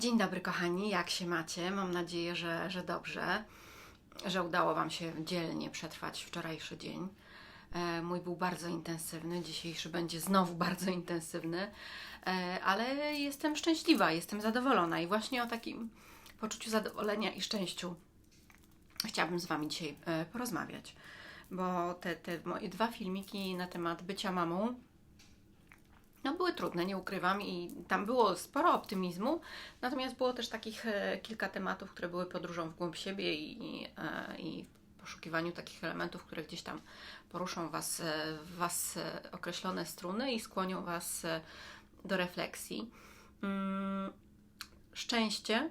Dzień dobry, kochani, jak się macie? Mam nadzieję, że, że dobrze, że udało Wam się dzielnie przetrwać wczorajszy dzień. E, mój był bardzo intensywny, dzisiejszy będzie znowu bardzo intensywny, e, ale jestem szczęśliwa, jestem zadowolona i właśnie o takim poczuciu zadowolenia i szczęściu chciałabym z Wami dzisiaj e, porozmawiać, bo te, te moje dwa filmiki na temat bycia mamą no, były trudne, nie ukrywam, i tam było sporo optymizmu, natomiast było też takich e, kilka tematów, które były podróżą w głąb siebie i, e, i poszukiwaniu takich elementów, które gdzieś tam poruszą was, e, was e, określone struny i skłonią Was e, do refleksji. Mm, szczęście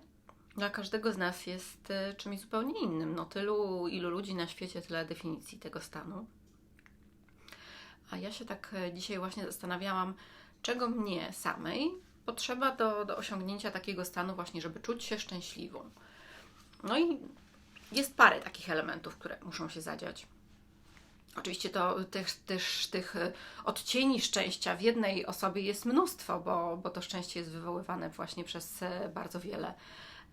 dla każdego z nas jest e, czymś zupełnie innym. No, tylu, ilu ludzi na świecie, tyle definicji tego stanu. A ja się tak e, dzisiaj właśnie zastanawiałam, czego mnie samej potrzeba do, do osiągnięcia takiego stanu, właśnie, żeby czuć się szczęśliwą. No i jest parę takich elementów, które muszą się zadziać. Oczywiście to też, też tych odcieni szczęścia w jednej osobie jest mnóstwo, bo, bo to szczęście jest wywoływane właśnie przez e, bardzo wiele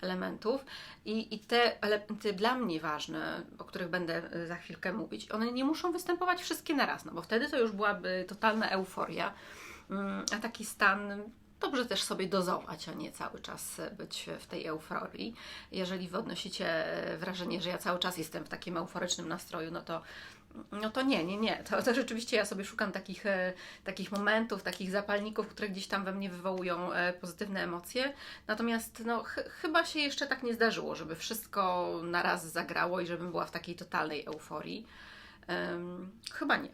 elementów. I, I te elementy dla mnie ważne, o których będę e, za chwilkę mówić, one nie muszą występować wszystkie naraz, no bo wtedy to już byłaby totalna euforia. Mm, A taki stan dobrze też sobie dozować, a nie cały czas być w tej euforii. Jeżeli wy odnosicie wrażenie, że ja cały czas jestem w takim euforycznym nastroju, no to no to nie, nie, nie. To, to rzeczywiście ja sobie szukam takich, e, takich momentów, takich zapalników, które gdzieś tam we mnie wywołują e, pozytywne emocje. Natomiast no, ch- chyba się jeszcze tak nie zdarzyło, żeby wszystko na raz zagrało i żebym była w takiej totalnej euforii. Ym, chyba nie.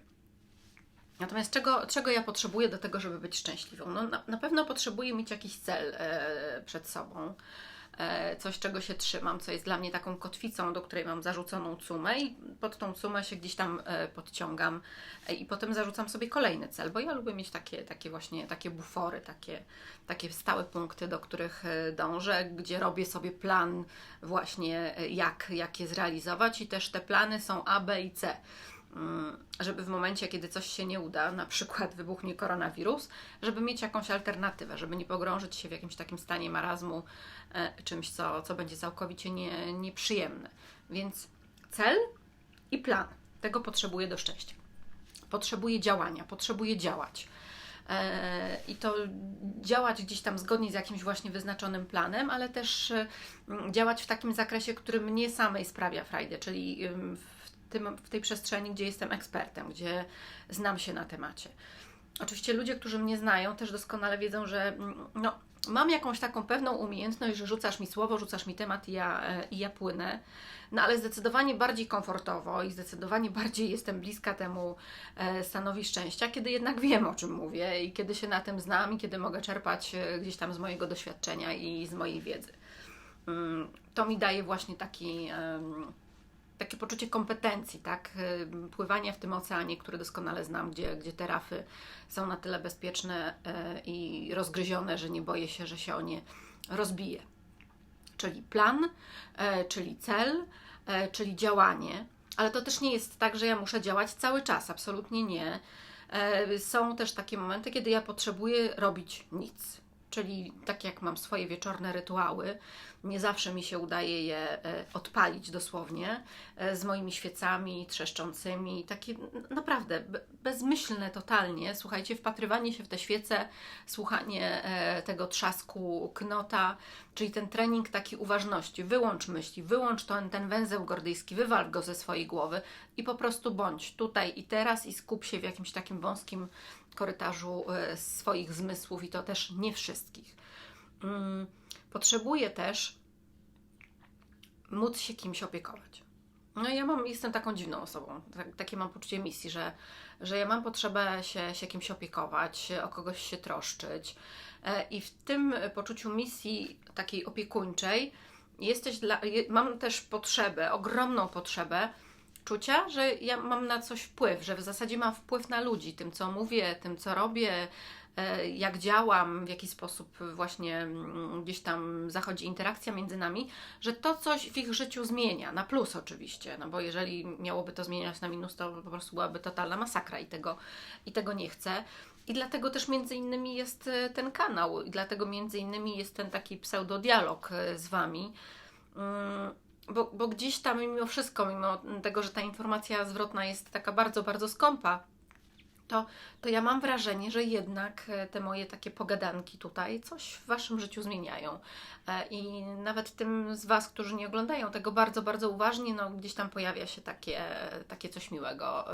Natomiast czego, czego ja potrzebuję do tego, żeby być szczęśliwą? No, na, na pewno potrzebuję mieć jakiś cel e, przed sobą. E, coś, czego się trzymam, co jest dla mnie taką kotwicą, do której mam zarzuconą cumę i pod tą cumę się gdzieś tam e, podciągam e, i potem zarzucam sobie kolejny cel, bo ja lubię mieć takie, takie właśnie takie bufory, takie, takie stałe punkty, do których e, dążę, gdzie robię sobie plan właśnie e, jak, jak je zrealizować i też te plany są A, B i C żeby w momencie, kiedy coś się nie uda, na przykład wybuchnie koronawirus, żeby mieć jakąś alternatywę, żeby nie pogrążyć się w jakimś takim stanie marazmu, e, czymś, co, co będzie całkowicie nie, nieprzyjemne. Więc cel i plan. Tego potrzebuję do szczęścia. Potrzebuję działania, potrzebuję działać. E, I to działać gdzieś tam zgodnie z jakimś właśnie wyznaczonym planem, ale też m, działać w takim zakresie, który mnie samej sprawia frajdę, czyli w, tym, w tej przestrzeni, gdzie jestem ekspertem, gdzie znam się na temacie. Oczywiście ludzie, którzy mnie znają, też doskonale wiedzą, że mm, no, mam jakąś taką pewną umiejętność, że rzucasz mi słowo, rzucasz mi temat i ja, e, i ja płynę. No ale zdecydowanie bardziej komfortowo i zdecydowanie bardziej jestem bliska temu e, stanowi szczęścia, kiedy jednak wiem, o czym mówię i kiedy się na tym znam i kiedy mogę czerpać e, gdzieś tam z mojego doświadczenia i z mojej wiedzy. Mm, To mi daje właśnie taki. Takie poczucie kompetencji, tak? Ym, Pływania w tym oceanie, który doskonale znam, gdzie, gdzie te rafy są na tyle bezpieczne e, i rozgryzione, że nie boję się, że się o nie rozbije. Czyli plan, e, czyli cel, e, czyli działanie, ale to też nie jest tak, że ja muszę działać cały czas, absolutnie nie. Są też takie momenty, kiedy ja potrzebuję robić nic. Czyli tak jak mam swoje wieczorne rytuały, nie zawsze mi się udaje je e, odpalić dosłownie e, z moimi świecami trzeszczącymi, takie naprawdę be- bezmyślne totalnie. Słuchajcie, wpatrywanie się w te świece, słuchanie e, tego trzasku knota, czyli ten trening taki uważności. Wyłącz myśli, wyłącz ten, ten węzeł gordyjski, wywal go ze swojej głowy i po prostu bądź tutaj i teraz i skup się w jakimś takim wąskim korytarzu e, swoich zmysłów i to też nie wszystkich. Mm, Potrzebuję też móc się kimś opiekować. No ja mam, jestem taką dziwną osobą. Tak, takie mam poczucie misji, że, że ja mam potrzebę się, się kimś opiekować, o kogoś się troszczyć. E, I w tym poczuciu misji takiej opiekuńczej jesteś dla, mam też potrzebę, ogromną potrzebę czucia, że ja mam na coś wpływ, że w zasadzie mam wpływ na ludzi, tym co mówię, tym co robię, e, jak działam, w jaki sposób właśnie mm, gdzieś tam zachodzi interakcja między nami, że to coś w ich życiu zmienia, na plus oczywiście, no bo jeżeli miałoby to zmieniać na minus, to po prostu byłaby totalna masakra i tego, i tego nie chcę. I dlatego też między innymi jest e, ten kanał, i dlatego między innymi jest ten taki pseudodialog e, z Wami. Bo, bo gdzieś tam mimo wszystko, mimo tego, że ta informacja zwrotna jest taka bardzo, bardzo skąpa, to, to ja mam wrażenie, że jednak e, te moje takie pogadanki tutaj coś w Waszym życiu zmieniają. I nawet tym z Was, którzy nie oglądają tego bardzo, bardzo uważnie, no gdzieś tam pojawia się takie, takie coś miłego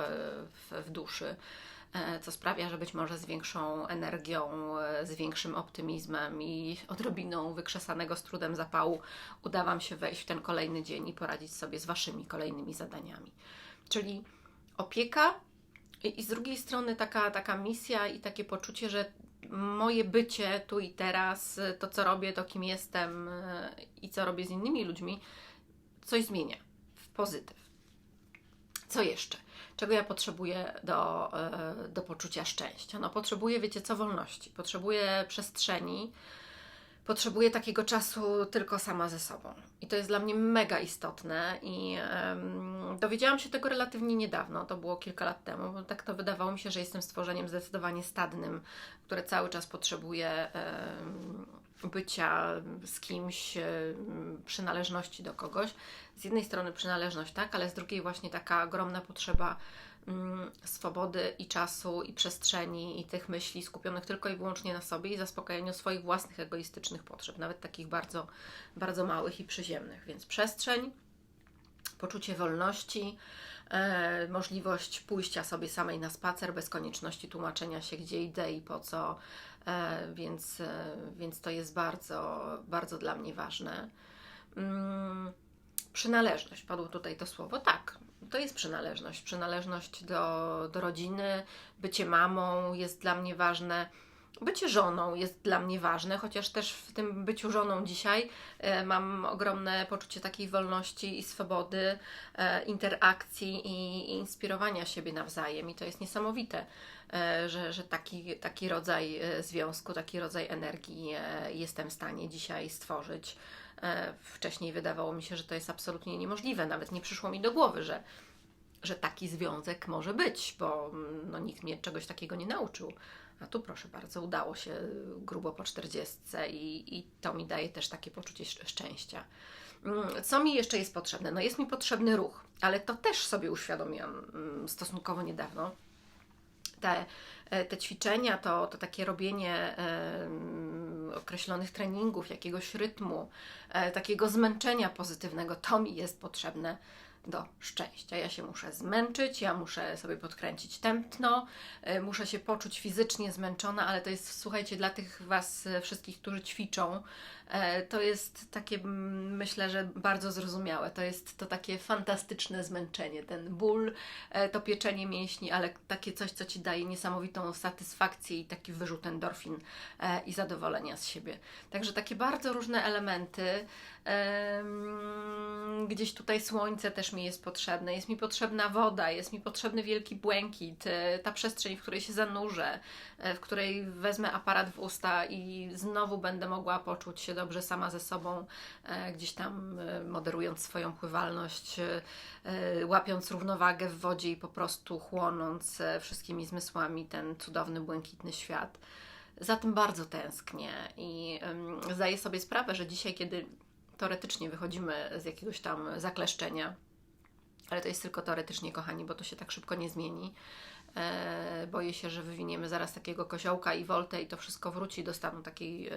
w, w duszy. E, co sprawia, że być może z większą energią, e, z większym optymizmem i odrobiną wykrzesanego z trudem zapału uda Wam się wejść w ten kolejny dzień i poradzić sobie z Waszymi kolejnymi zadaniami. Czyli opieka i, i z drugiej strony taka, taka misja i takie poczucie, że moje bycie tu i teraz, to co robię, to kim jestem e, i co robię z innymi ludźmi, coś zmienia w pozytyw. Co jeszcze? czego ja potrzebuję do, e, do poczucia szczęścia? No, potrzebuję, wiecie co, wolności, potrzebuję przestrzeni, potrzebuję takiego czasu tylko sama ze sobą. I to jest dla mnie mega istotne i um, dowiedziałam się tego relatywnie niedawno, to było kilka lat temu, bo tak to wydawało mi się, że jestem stworzeniem zdecydowanie stadnym, które cały czas potrzebuje um, bycia z kimś, um, przynależności do kogoś. Z jednej strony przynależność, tak, ale z drugiej właśnie taka ogromna potrzeba Mm, swobody i czasu i przestrzeni i tych myśli skupionych tylko i wyłącznie na sobie i zaspokajaniu swoich własnych egoistycznych potrzeb, nawet takich bardzo, bardzo małych i przyziemnych. Więc przestrzeń, poczucie wolności, e, możliwość pójścia sobie samej na spacer bez konieczności tłumaczenia się, gdzie idę i po co, e, więc, e, więc to jest bardzo, bardzo dla mnie ważne. Mm, przynależność, padło tutaj to słowo. Tak, to jest przynależność. Przynależność do, do rodziny, bycie mamą jest dla mnie ważne. Bycie żoną jest dla mnie ważne, chociaż też w tym byciu żoną dzisiaj e, mam ogromne poczucie takiej wolności i swobody, e, interakcji i, inspirowania siebie nawzajem. I to jest niesamowite, e, że, że taki, taki rodzaj związku, taki rodzaj energii jestem w stanie dzisiaj stworzyć. Wcześniej wydawało mi się, że to jest absolutnie niemożliwe, nawet nie przyszło mi do głowy, że, że taki związek może być, bo mm, no, nikt mnie czegoś takiego nie nauczył. A tu proszę bardzo, udało się grubo po 40 i, i to mi daje też takie poczucie szczęścia. Mm, co mi jeszcze jest potrzebne? No jest mi potrzebny ruch, ale to też sobie uświadomiłam mm, stosunkowo niedawno. Te, e, te ćwiczenia, to, to takie robienie określonych treningów, jakiegoś rytmu, e, takiego zmęczenia pozytywnego, to mi jest potrzebne do szczęścia. Ja się muszę zmęczyć, ja muszę sobie podkręcić tętno, e, muszę się poczuć fizycznie zmęczona, ale to jest, słuchajcie, dla tych Was wszystkich, którzy ćwiczą, to jest takie, myślę, że bardzo zrozumiałe. To jest to takie fantastyczne zmęczenie, ten ból, e, to pieczenie mięśni, ale takie coś, co ci daje niesamowitą satysfakcję i taki wyrzut endorfin e, i zadowolenia z siebie. Także takie bardzo różne elementy. Gdzieś tutaj słońce też mi jest potrzebne, jest mi potrzebna woda, jest mi potrzebny wielki błękit, ta przestrzeń, w której się zanurzę, w której wezmę aparat w usta i znowu będę mogła poczuć się dobrze sama ze sobą, e, gdzieś tam e, moderując swoją pływalność, e, łapiąc równowagę w wodzie i po prostu chłonąc wszystkimi zmysłami ten cudowny, błękitny świat. Za tym bardzo tęsknię i zdaję sobie sprawę, że dzisiaj, kiedy teoretycznie wychodzimy z jakiegoś tam zakleszczenia, ale to jest tylko teoretycznie, kochani, bo to się tak szybko nie zmieni. E, boję się, że wywiniemy zaraz takiego koziołka i woltę i to wszystko wróci do stanu takiej e,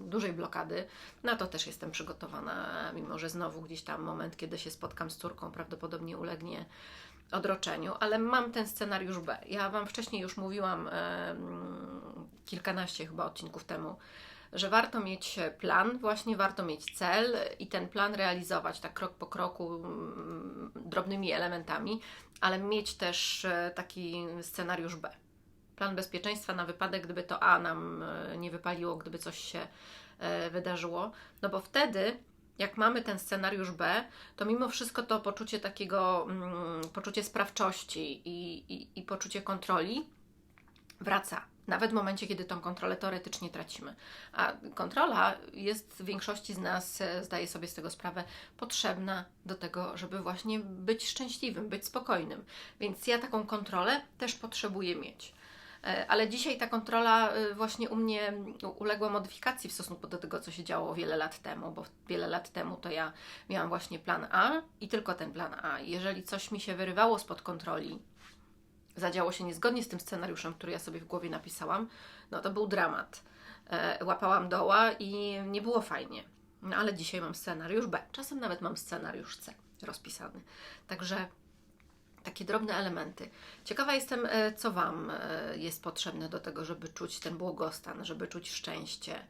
dużej blokady. Na to też jestem przygotowana, mimo że znowu gdzieś tam moment, kiedy się spotkam z córką, prawdopodobnie ulegnie odroczeniu, ale mam ten scenariusz B. Ja Wam wcześniej już mówiłam e, kilkanaście chyba odcinków temu, że warto mieć plan, właśnie warto mieć cel i ten plan realizować tak krok po kroku, mm, drobnymi elementami, ale mieć też e, taki scenariusz B. Plan bezpieczeństwa na wypadek, gdyby to A nam e, nie wypaliło, gdyby coś się e, wydarzyło, no bo wtedy jak mamy ten scenariusz B, to mimo wszystko to poczucie takiego, mm, poczucie sprawczości i, i, i poczucie kontroli wraca nawet w momencie, kiedy tą kontrolę teoretycznie tracimy. A kontrola jest w większości z nas, e, zdaje sobie z tego sprawę, potrzebna do tego, żeby właśnie być szczęśliwym, być spokojnym. Więc ja taką kontrolę też potrzebuję mieć. E, Ale dzisiaj ta kontrola e, właśnie u mnie uległa modyfikacji w stosunku do tego, co się działo wiele lat temu, bo wiele lat temu to ja miałam właśnie plan A i tylko ten plan A. Jeżeli coś mi się wyrywało spod kontroli, zadziało się niezgodnie z tym scenariuszem, który ja sobie w głowie napisałam, no to był dramat. E, Łapałam doła i nie było fajnie. No ale dzisiaj mam scenariusz B, czasem nawet mam scenariusz C rozpisany. Także takie drobne elementy. Ciekawa jestem, e, co Wam e, jest potrzebne do tego, żeby czuć ten błogostan, żeby czuć szczęście.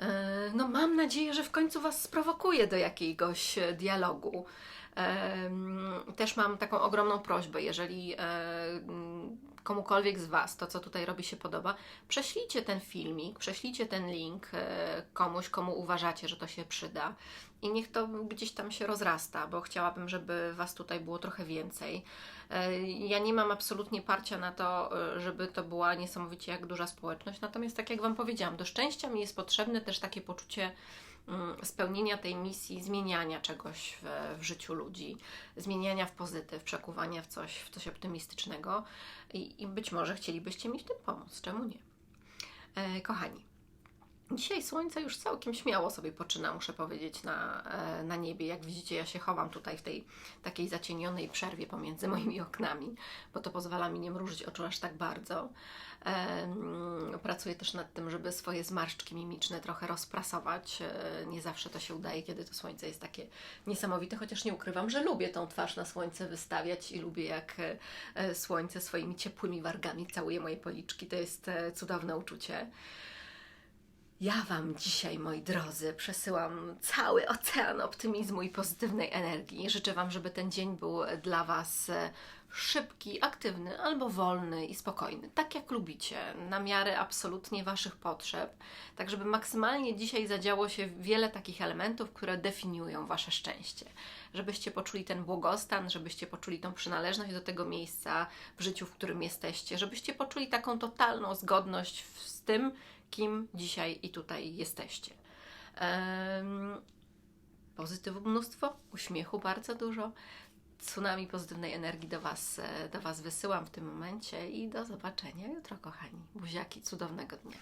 E, No, mam nadzieję, że w końcu Was sprowokuje do jakiegoś e, dialogu. Em, Też mam taką ogromną prośbę, jeżeli e, mm, komukolwiek z Was to, co tutaj robi, się podoba, prześlijcie ten filmik, prześlijcie ten link e, komuś, komu uważacie, że to się przyda i niech to gdzieś tam się rozrasta, bo chciałabym, żeby Was tutaj było trochę więcej. E, Ja nie mam absolutnie parcia na to, e, żeby to była niesamowicie jak duża społeczność, natomiast tak jak Wam powiedziałam, do szczęścia mi jest potrzebne też takie poczucie mm, spełnienia tej misji, zmieniania czegoś w, w życiu ludzi, zmieniania w pozytyw, przekuwania w coś, w coś optymistycznego i, i być może chcielibyście mi w tym pomóc, czemu nie? E, kochani, Dzisiaj słońce już całkiem śmiało sobie poczyna, muszę powiedzieć, na, e, na niebie. Jak widzicie, ja się chowam tutaj w tej takiej zacienionej przerwie pomiędzy moimi oknami, bo to pozwala mi nie mrużyć oczu aż tak bardzo. Pracuję też nad tym, żeby swoje zmarszczki mimiczne trochę rozprasować. E, Nie zawsze to się udaje, kiedy to słońce jest takie niesamowite, chociaż nie ukrywam, że lubię tą twarz na słońce wystawiać i lubię, jak e, słońce swoimi ciepłymi wargami całuje moje policzki. To jest cudowne uczucie. Ja Wam dzisiaj, moi drodzy, przesyłam cały ocean optymizmu i pozytywnej energii. Życzę Wam, żeby ten dzień był dla Was e, szybki, aktywny albo wolny i spokojny, tak jak lubicie, na miarę absolutnie Waszych potrzeb, tak żeby maksymalnie dzisiaj zadziało się wiele takich elementów, które definiują Wasze szczęście. Żebyście poczuli ten błogostan, żebyście poczuli tą przynależność do tego miejsca w życiu, w którym jesteście, żebyście poczuli taką totalną zgodność z tym, kim dzisiaj i tutaj jesteście. Em, Pozytywu mnóstwo, uśmiechu bardzo dużo, tsunami pozytywnej energii do was, e, do was wysyłam w tym momencie i do zobaczenia jutro, kochani. Buziaki, cudownego dnia.